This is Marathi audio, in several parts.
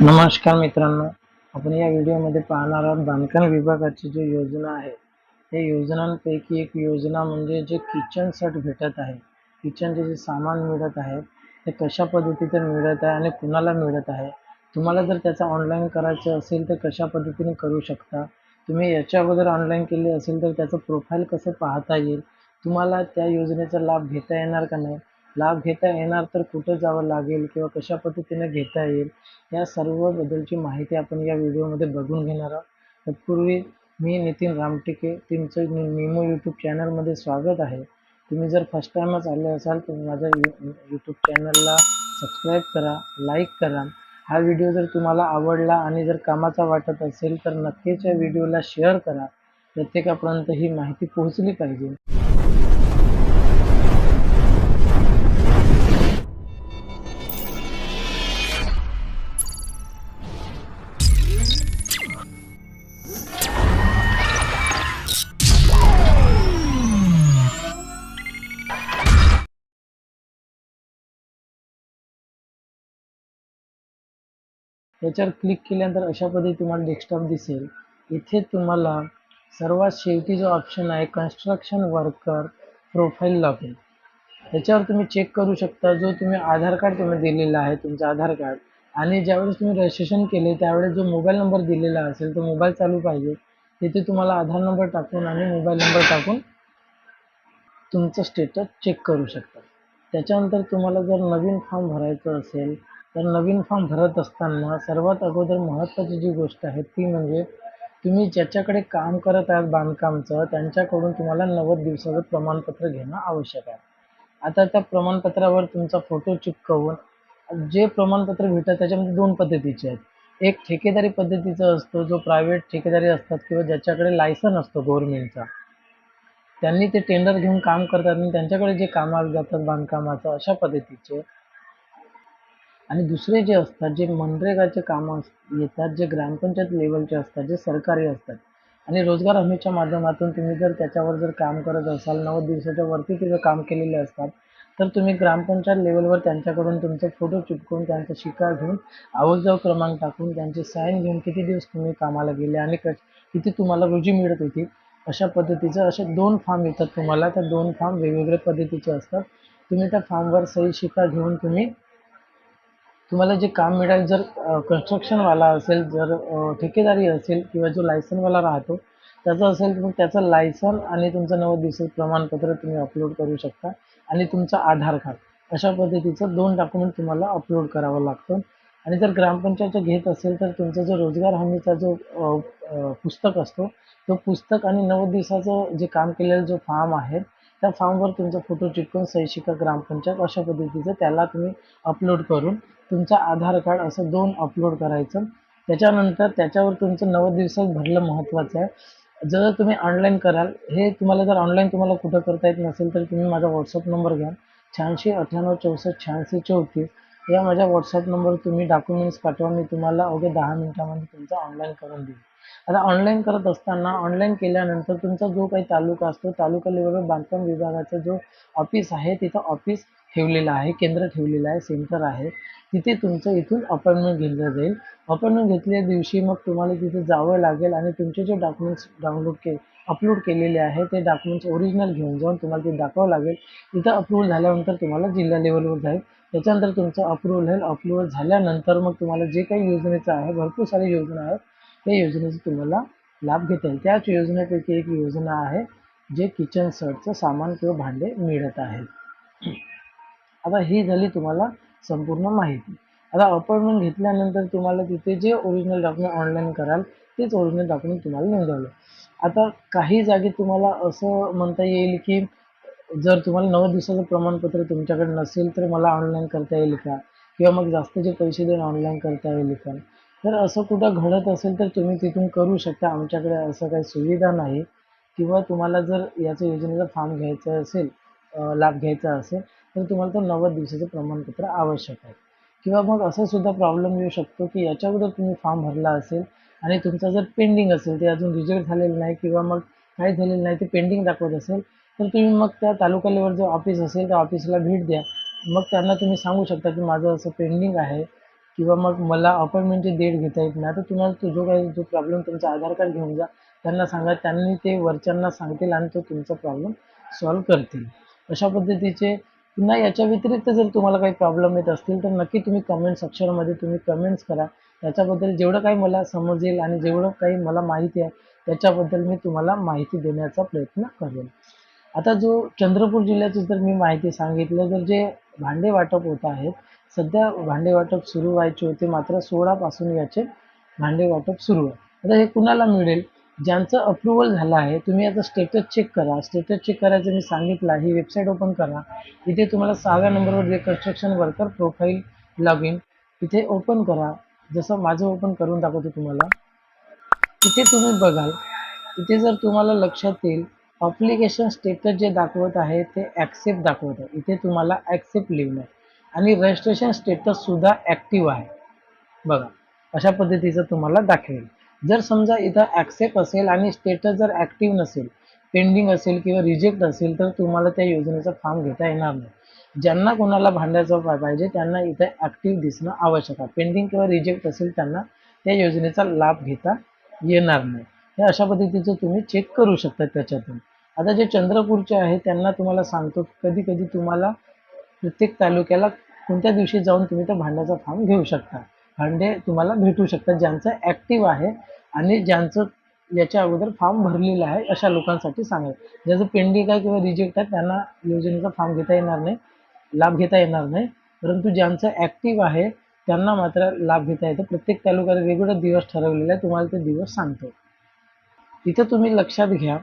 नमस्कार मित्रांनो आपण या व्हिडिओमध्ये पाहणार आहोत बांधकाम विभागाची जी योजना आहे. त्या योजनांपैकी एक योजना म्हणजे जे किचन सेट भेटत आहे. किचनचे जे सामान मिळत आहे ते कशा पद्धतीने मिळत आहे आणि कुणाला मिळत आहे? तुम्हाला जर त्याचा ऑनलाईन करायचं असेल तर कशा पद्धतीने करू शकता? तुम्ही याच्या अगोदर ऑनलाईन केले असेल तर त्याचं प्रोफाईल कसं पाहता येईल? तुम्हाला त्या योजनेचा लाभ घेता येणार का नाही? लाभ घेता येणार तर कुठं जावं लागेल किंवा कशा पद्धतीने घेता येईल या सर्व बद्दलची माहिती आपण या व्हिडिओमध्ये बघून घेणार आहोत. तत्पूर्वी मी नितीन रामटेके तुमचं निमो यूट्यूब चॅनलमध्ये स्वागत आहे. तुम्ही जर फर्स्ट टाईमच आले असाल तर माझ्या यू यूट्यूब चॅनलला सबस्क्राईब करा लाईक करा. हा व्हिडिओ जर तुम्हाला आवडला आणि जर कामाचा वाटत असेल तर नक्कीच या व्हिडिओला शेअर करा. प्रत्येकापर्यंत ही माहिती पोहोचली पाहिजे. याच्यावर क्लिक केल्यानंतर अशा पद्धती तुम्हाला डेस्कटॉप दिसेल. इथे तुम्हाला सर्वात शेवटी जो ऑप्शन आहे कन्स्ट्रक्शन वर्कर प्रोफाईल लॉगिन याच्यावर तुम्ही चेक करू शकता जो तुम्ही आधार कार्ड तुम्ही दिलेला आहे तुमचं आधार कार्ड. आणि ज्यावेळेस तुम्ही रजिस्ट्रेशन केले त्यावेळेस जो मोबाईल नंबर दिलेला असेल तो मोबाईल चालू पाहिजे. तिथे तुम्हाला आधार नंबर टाकून आणि मोबाईल नंबर टाकून तुमचं स्टेटस चेक करू शकता. त्याच्यानंतर तुम्हाला जर नवीन फॉर्म भरायचं असेल तर नवीन फॉर्म भरत असताना सर्वात अगोदर महत्त्वाची जी गोष्ट आहे ती म्हणजे तुम्ही ज्याच्याकडे काम करत आहात बांधकामचं त्यांच्याकडून तुम्हाला नव्वद दिवसाचं प्रमाणपत्र घेणं आवश्यक आहे. आता त्या प्रमाणपत्रावर तुमचा फोटो चिपकवून जे प्रमाणपत्र भेटतात त्याच्यामध्ये दोन पद्धतीचे आहेत. एक ठेकेदारी पद्धतीचा असतो जो प्रायव्हेट ठेकेदारी असतात किंवा ज्याच्याकडे लायसन असतो गव्हर्नमेंटचा त्यांनी ते टेंडर घेऊन काम करतात आणि त्यांच्याकडे जे कामाला जातात बांधकामाचं अशा पद्धतीचे. आणि दुसरे जे असतात जे मनरेगाचे कामं अस- येतात जे ग्रामपंचायत लेवलचे असतात जे सरकारी असतात. आणि रोजगार हमीच्या माध्यमातून तुम्ही जर त्याच्यावर जर काम करत असाल नव्वद दिवसाच्या वरती तिथं काम केलेले असतात तर तुम्ही ग्रामपंचायत लेवलवर त्यांच्याकडून तुमचे फोटो चिपकून त्यांचा शिकार घेऊन आवकजाव क्रमांक टाकून त्यांची साईन घेऊन किती दिवस तुम्ही कामाला गेले आणि क किती तुम्हाला रोजी मिळत होती अशा पद्धतीचं असे दोन फॉर्म येतात तुम्हाला. त्या दोन फॉर्म वेगवेगळ्या पद्धतीचे असतात. तुम्ही त्या फॉर्मवर सही शिका घेऊन तुम्ही तुम्हाला जे काम मिळेल जर कन्स्ट्रक्शनवाला असेल जर ठेकेदारी असेल किंवा जो लायसनवाला राहतो त्याचं असेल तर मग त्याचं लायसन आणि तुमचं नव्वद दिवसाचं प्रमाणपत्र तुम्ही अपलोड करू शकता आणि तुमचं आधार कार्ड अशा पद्धतीचं दोन डॉक्युमेंट तुम्हाला अपलोड करावं लागतं. आणि जर ग्रामपंचायत घेत असेल तर तुमचा जो रोजगार हमीचा जो पुस्तक असतो तो पुस्तक आणि नव्वद दिवसाचं जे काम केलेलं जो फॉर्म आहे त्या फॉर्मवर तुमचा फोटो चिटकून सही शिक्का ग्रामपंचायत अशा पद्धतीचं त्याला तुम्ही अपलोड करून तुमचं आधार कार्ड असं दोन अपलोड करायचं. त्याच्यानंतर त्याच्यावर तुमचं नव्वद दिवसात भरलं महत्त्वाचं आहे. जर तुम्ही ऑनलाईन कराल हे तुम्हाला जर ऑनलाईन तुम्हाला कुठं करता येत नसेल तर तुम्ही माझा व्हॉट्सअप नंबर घ्या. शहाऐंशी अठ्ठ्याण्णव चौसष्ट शहाऐंशी चौतीस. या माझ्या व्हॉट्सअप नंबर तुम्ही डॉक्युमेंट्स पाठवा मी तुम्हाला अवघ्या दहा मिनिटामध्ये तुमचं ऑनलाईन करून देईन. आता ऑनलाईन करत असताना ऑनलाईन केल्यानंतर तुमचा जो काही तालुका असतो तालुका लेवलवर बांधकाम विभागाचं जो ऑफिस आहे तिथं ऑफिस ठेवलेलं आहे केंद्र ठेवलेलं आहे सेंटर आहे. तिथे तुमचं इथून अपॉइंटमेंट घेतलं जाईल. अपॉइंटमेंट घेतल्या दिवशी मग तुम्हाला तिथे जावं लागेल आणि तुमचे जे डॉक्युमेंट्स डाउनलोड के अपलोड केलेले आहे ते डॉक्युमेंट्स ओरिजिनल घेऊन जाऊन तुम्हाला ते दाखवावं लागेल. तिथं अप्रूव्हल झाल्यानंतर तुम्हाला जिल्हा लेवलवर जाईल. त्याच्यानंतर तुमचं अप्रूव्हल होईल अप्रूव्हल झाल्यानंतर मग तुम्हाला जे काही योजनेचं आहे भरपूर साऱ्या योजना आहेत. त्या योजनेचा तुम्हाला लाभ घेता येईल. त्याच योजनेपैकी एक योजना आहे जे किचन सेटचं सामान किंवा भांडे मिळत आहेत. आता ही झाली तुम्हाला संपूर्ण माहिती. आता अपॉइंटमेंट घेतल्यानंतर तुम्हाला तिथे जे ओरिजिनल डॉक्युमेंट ऑनलाईन कराल तेच ओरिजिनल डॉक्युमेंट तुम्हाला नोंदवलं. आता काही जागी तुम्हाला असं म्हणता येईल की जर तुम्हाला नव्वद दिवसाचं प्रमाणपत्र तुमच्याकडे नसेल तर मला ऑनलाईन करता येईल का? किंवा मग जास्तचे पैसे देऊन ऑनलाईन करता येईल का? तर असं कुठं घडत असेल तर तुम्ही तिथून करू शकता. आमच्याकडे असं काही सुविधा नाही. किंवा तुम्हाला जर याचं योजनेचा फॉर्म घ्यायचा असेल लाभ घ्यायचा असेल तर तुम्हाला तो नव्वद दिवसाचं प्रमाणपत्र आवश्यक आहे. किंवा मग असं सुद्धा प्रॉब्लेम येऊ शकतो की याच्या अगोदर तुम्ही फॉर्म भरला असेल आणि तुमचा जर पेंडिंग असेल ते अजून रिजेक्ट झालेलं नाही किंवा मग काही झालेलं नाही ते पेंडिंग दाखवत असेल तर तुम्ही मग त्या तालुका लेवल जो ऑफिस असेल त्या ऑफिसला भेट द्या. मग त्यांना तुम्ही सांगू शकता की माझं असं पेंडिंग आहे किंवा मग मला अपॉइंटमेंटची डेट घेता येत नाही. तर तुम्हाला तो जो काही जो प्रॉब्लेम तुमचा आधार कार्ड घेऊन जा. त्यांना सांगा त्यांनी ते वरच्यांना सांगतील आणि तो तुमचा प्रॉब्लेम सॉल्व्ह करतील. अशा पद्धतीचे पुन्हा याच्या व्यतिरिक्त जर तुम्हाला काही प्रॉब्लेम येत असतील तर नक्की तुम्ही कमेंट सेक्शनमध्ये तुम्ही कमेंट्स करा. याच्याबद्दल जेवढं काही मला समजेल आणि जेवढं काही मला माहिती आहे त्याच्याबद्दल मी तुम्हाला माहिती देण्याचा प्रयत्न करेन. आता जो चंद्रपूर जिल्ह्याची जर मी माहिती सांगितलं तर जे भांडे वाटप होत आहेत सध्या भांडे वाटप सुरू व्हायचे होते मात्र सोळापासून याचे भांडे वाटप सुरू आहे. आता हे कुणाला मिळेल? ज्यांचं अप्रुव्हल झालं आहे तुम्ही आता स्टेटस चेक करा. स्टेटस चेक करायचं मी सांगितलं ही वेबसाईट ओपन करा. इथे तुम्हाला सहाव्या नंबरवर जे construction worker profile log in इथे ओपन करा. जसं माझं ओपन करून दाखवतो तुम्हाला. इथे तुम्ही बघाल इथे जर तुम्हाला लक्षात येईल ऑप्लिकेशन स्टेटस जे दाखवत आहे ते ॲक्सेप्ट दाखवत आहे. इथे तुम्हाला ॲक्सेप्ट लिहून आहे. आणि रजिस्ट्रेशन स्टेटस सुद्धा ॲक्टिव्ह आहे. बघा अशा पद्धतीचं तुम्हाला दाखवेल. जर समजा इथं ॲक्सेप्ट असेल आणि स्टेटस जर ॲक्टिव्ह नसेल पेंडिंग असेल किंवा रिजेक्ट असेल तर तुम्हाला त्या योजनेचा फॉर्म घेता येणार नाही. ज्यांना कोणाला भांडायचं पा- पाहिजे त्यांना इथे ॲक्टिव्ह दिसणं आवश्यक आहे. पेंडिंग किंवा रिजेक्ट असेल त्यांना त्या योजनेचा लाभ घेता येणार नाही. हे अशा पद्धतीचं तुम्ही चेक करू शकता त्याच्यातून. आता जे चंद्रपूरचे आहे त्यांना तुम्हाला सांगतो कधी कधी तुम्हाला प्रत्येक तालुक्याला कोणत्या दिवशी जाऊन तुम्ही त्या भांड्याचा फॉर्म घेऊ शकता. भांडे तुम्हाला भेटू शकतात ज्यांचं ॲक्टिव्ह आहे आणि ज्यांचं याच्या अगोदर फॉर्म भरलेला आहे अशा लोकांसाठी सांगेल ज्याचं पेंडिंग आहे किंवा रिजेक्ट आहे त्यांना योजनेचा फॉर्म घेता येणार नाही लाभ घेता येणार नाही. परंतु ज्यांचं ॲक्टिव्ह आहे त्यांना मात्र लाभ घेता येतो. प्रत्येक तालुक्याला वेगवेगळा दिवस ठरवलेला आहे तुम्हाला ते दिवस सांगतो. इथं तुम्ही लक्षात घ्या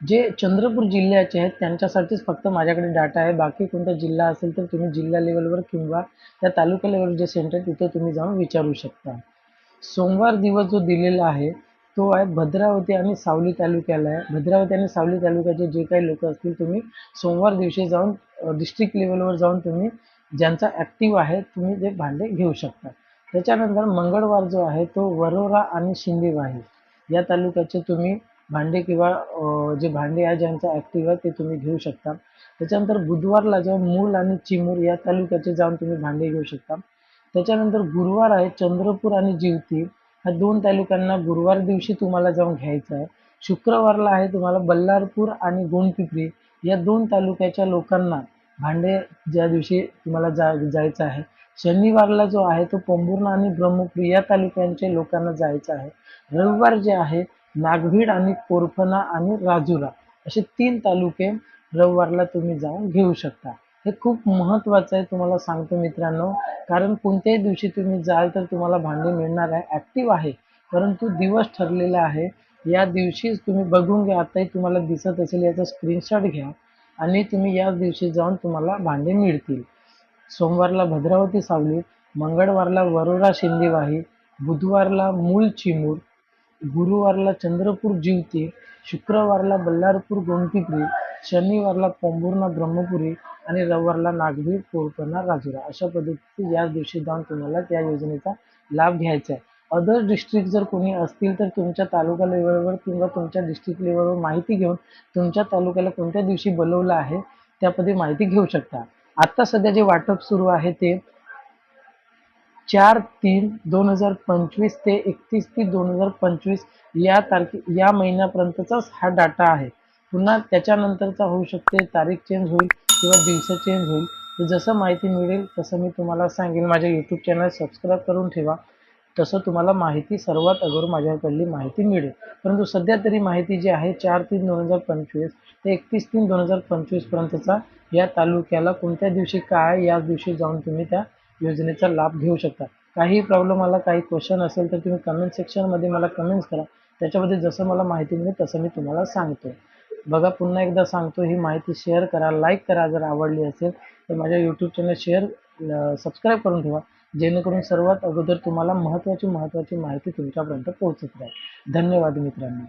जे चंद्रपूर जिल्ह्याचे आहेत त्यांच्यासाठीच फक्त माझ्याकडे डाटा आहे. बाकी कोणता जिल्हा असेल तर तुम्ही जिल्हा लेवलवर किंवा त्या तालुका लेवलवर जे सेंटर तिथे तुम्ही जाऊन विचारू शकता. सोमवार दिवस जो दिलेला आहे तो आहे भद्रावती आणि सावली तालुक्याला आहे. भद्रावती आणि सावली तालुक्याचे जे काही लोक असतील तुम्ही सोमवार दिवशी जाऊन डिस्ट्रिक्ट लेवलवर जाऊन तुम्ही ज्यांचा ॲक्टिव्ह आहे तुम्ही ते भांडे घेऊ शकता. त्याच्यानंतर मंगळवार जो आहे तो वरोरा आणि शिंदेवाही या तालुक्याचे तुम्ही भांडे किंवा जे भांडे आहे ज्यांचा ॲक्टिव्ह आहे ते तुम्ही घेऊ शकता. त्याच्यानंतर बुधवारला जेव्हा मूल आणि चिमूर या तालुक्याचे जाऊन तुम्ही भांडे घेऊ शकता. त्याच्यानंतर गुरुवार आहे चंद्रपूर आणि जिवती. ह्या दोन तालुक्यांना गुरुवार दिवशी तुम्हाला जाऊन घ्यायचं आहे. शुक्रवारला आहे तुम्हाला बल्लारपूर आणि गोंडपिपरी या दोन तालुक्याच्या लोकांना भांडे ज्या दिवशी तुम्हाला जा जायचं आहे. शनिवारला जो आहे तो पोंभुर्णा आणि ब्रह्मपुरी या तालुक्यांच्या लोकांना जायचं आहे. रविवार जे आहे नागभीड आणि कोरफना आणि राजुरा असे तीन तालुके रविवारला तुम्ही जाऊन घेऊ शकता. हे खूप महत्त्वाचं आहे तुम्हाला सांगतो मित्रांनो. कारण कोणत्याही दिवशी तुम्ही जाल तर तुम्हाला भांडे मिळणार आहे. ॲक्टिव्ह आहे. परंतु दिवस ठरलेला आहे. या दिवशीच तुम्ही बघून घ्या. आताही तुम्हाला दिसत असेल याचा स्क्रीनशॉट घ्या. आणि तुम्ही या दिवशी जाऊन तुम्हाला भांडे मिळतील. सोमवारला भद्रावती सावली मंगळवारला वरोरा शिंदेवाही बुधवारला मूल चिमूर गुरुवारला चंद्रपूर जिवती शुक्रवारला बल्लारपूर गोमतीपुरी शनिवारला पंपूर्णा ब्रह्मपुरी आणि रविवारला नागभीड कोरपणा राजुरा अशा पद्धतीने या दिवशी जाऊन तुम्हाला त्या योजनेचा लाभ घ्यायचा आहे. अदर डिस्ट्रिक्ट जर कोणी असतील तर तुमच्या तालुका लेवलवर किंवा तुमच्या डिस्ट्रिक्ट लेवलवर माहिती घेऊन तुमच्या तालुक्याला कोणत्या दिवशी बोलवलं आहे त्यामध्ये माहिती घेऊ शकता. आत्ता सध्या जे वाटप सुरू आहे ते चार तीन दोन हजार पंचवीस ते एकतीस तीन दोन हजार पंचवीस या तारखे या महिन्यापर्यंतचाच हा डाटा आहे. पुन्हा त्याच्यानंतरचा होऊ शकते तारीख चेंज होईल किंवा दिवस चेंज होईल. तर जसं माहिती मिळेल तसं मी तुम्हाला सांगेन. माझ्या यूट्यूब चॅनल सबस्क्राईब करून ठेवा. तसं तुम्हाला माहिती सर्वात अगोदर माझ्याकडली माहिती मिळेल. परंतु सध्या तरी माहिती जी आहे चार तीन दोन हजार पंचवीस ते एकतीस तीन दोन हजार पंचवीसपर्यंतचा या तालुक्याला कोणत्या दिवशी काय या दिवशी जाऊन तुम्ही त्या योजनेचा लाभ घेऊ शकता. काही प्रॉब्लेम आला काही क्वेश्चन असेल तर तुम्ही कमेंट सेक्शनमध्ये मला कमेंट्स करा. त्याच्यामध्ये जसं मला माहिती मिळेल तसं मी तुम्हाला सांगतो. बघा पुन्हा एकदा सांगतो ही माहिती शेअर करा लाईक करा जर आवडली असेल तर माझ्या यूट्यूब चॅनल शेअर सबस्क्राईब करून ठेवा. जेणेकरून सर्वात अगोदर तुम्हाला महत्त्वाची महत्त्वाची माहिती तुमच्यापर्यंत पोहोचत राहील. धन्यवाद मित्रांनो.